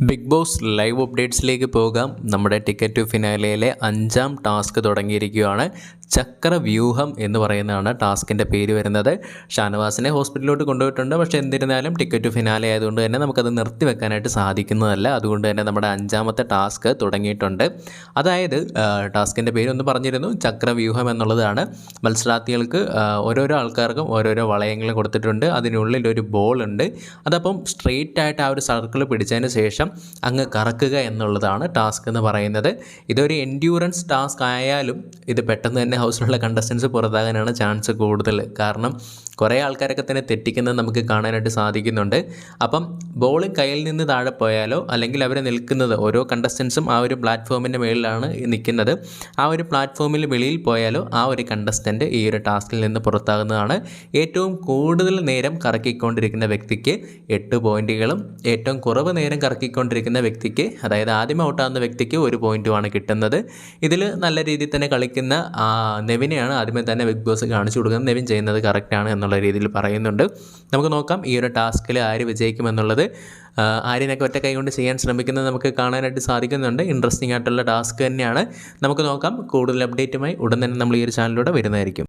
Big boss live അപ്ഡേറ്റ്സിലേക്ക് പോകാം. നമ്മുടെ ticket to ഫിനാലയിലെ അഞ്ചാം ടാസ്ക് തുടങ്ങിയിരിക്കുകയാണ്. ചക്രവ്യൂഹം എന്ന് പറയുന്നതാണ് ടാസ്കിന്റെ പേര് വരുന്നത്. ഷാനവാസിനെ ഹോസ്പിറ്റലിലോട്ട് കൊണ്ടുപോയിട്ടുണ്ട്. പക്ഷേ എന്നിരുന്നാലും ടിക്കറ്റ് ടു ഫിനാലെ ആയതുകൊണ്ട് തന്നെ നമുക്കത് നിർത്തിവെക്കാനായിട്ട് സാധിക്കുന്നതല്ല. അതുകൊണ്ട് തന്നെ നമ്മുടെ അഞ്ചാമത്തെ ടാസ്ക് തുടങ്ങിയിട്ടുണ്ട്. അതായത് ടാസ്കിന്റെ പേര് ഒന്ന് പറഞ്ഞിരുന്നു. ചക്രവ്യൂഹം എന്നുള്ളതാണ്. മത്സരാർത്ഥികൾക്ക് ഓരോരോ ആൾക്കാർക്കും ഓരോരോ വളയങ്ങൾ കൊടുത്തിട്ടുണ്ട്. അതിനുള്ളിൽ ഒരു ബോൾ ഉണ്ട് അതപ്പം സ്ട്രെയിറ്റ് ആയിട്ട് ആ ഒരു സർക്കിൾ പിടിച്ചതിന് ശേഷം അങ്ങ് കറക്കുക എന്നുള്ളതാണ് ടാസ്ക് എന്ന് പറയുന്നത്. ഇതൊരു എൻഡ്യൂറൻസ് ടാസ്ക് ആയാലും ഇത് പെട്ടെന്ന് തന്നെ ഹൗസിലുള്ള കണ്ടസ്റ്റൻസ് പുറത്താകാനാണ് ചാൻസ് കൂടുതൽ. കാരണം കുറേ ആൾക്കാരൊക്കെ തന്നെ തെറ്റിക്കുന്നത് നമുക്ക് കാണാനായിട്ട് സാധിക്കുന്നുണ്ട്. അപ്പം ബോൾ കയ്യിൽ നിന്ന് താഴെ പോയാലോ അല്ലെങ്കിൽ അവർ നിൽക്കുന്നത് ഓരോ കണ്ടസ്റ്റൻസും ആ ഒരു പ്ലാറ്റ്ഫോമിന്റെ മുകളിലാണ് നിൽക്കുന്നത്. ആ ഒരു പ്ലാറ്റ്ഫോമിൽ വെളിയിൽ പോയാലോ ആ ഒരു കണ്ടസ്റ്റന്റ് ഈ ഒരു ടാസ്കിൽ നിന്ന് പുറത്താകുന്നതാണ്. ഏറ്റവും കൂടുതൽ നേരം കറക്കിക്കൊണ്ടിരിക്കുന്ന വ്യക്തിക്ക് എട്ട് പോയിന്റുകളും ഏറ്റവും കുറവ് നേരം കറക്കിക്കൊണ്ടിരിക്കുന്ന വ്യക്തിക്ക് അതായത് ആദ്യം ഔട്ടാകുന്ന വ്യക്തിക്ക് ഒരു പോയിന്റുമാണ് കിട്ടുന്നത്. ഇതിൽ നല്ല രീതിയിൽ തന്നെ കളിക്കുന്ന നെവിനെയാണ് ആദ്യമേ തന്നെ ബിഗ് ബോസ് കാണിച്ചു കൊടുക്കുന്നത്. നെവിൻ ചെയ്യുന്നത് കറക്റ്റാണ് എന്നുള്ള രീതിയിൽ പറയുന്നുണ്ട്. നമുക്ക് നോക്കാം ഈ ഒരു ടാസ്കിൽ ആര് വിജയിക്കുമെന്നുള്ളത്. ആര്യനൊക്കെ ഒറ്റ കൈ കൊണ്ട് ചെയ്യാൻ ശ്രമിക്കുന്നത് നമുക്ക് കാണാനായിട്ട് സാധിക്കുന്നുണ്ട്. ഇൻട്രസ്റ്റിംഗ് ആയിട്ടുള്ള ടാസ്ക് തന്നെയാണ്. നമുക്ക് നോക്കാം കൂടുതൽ അപ്ഡേറ്റുമായി ഉടൻ തന്നെ നമ്മൾ ഈ ഒരു ചാനലിലൂടെ വരുന്നതായിരിക്കും.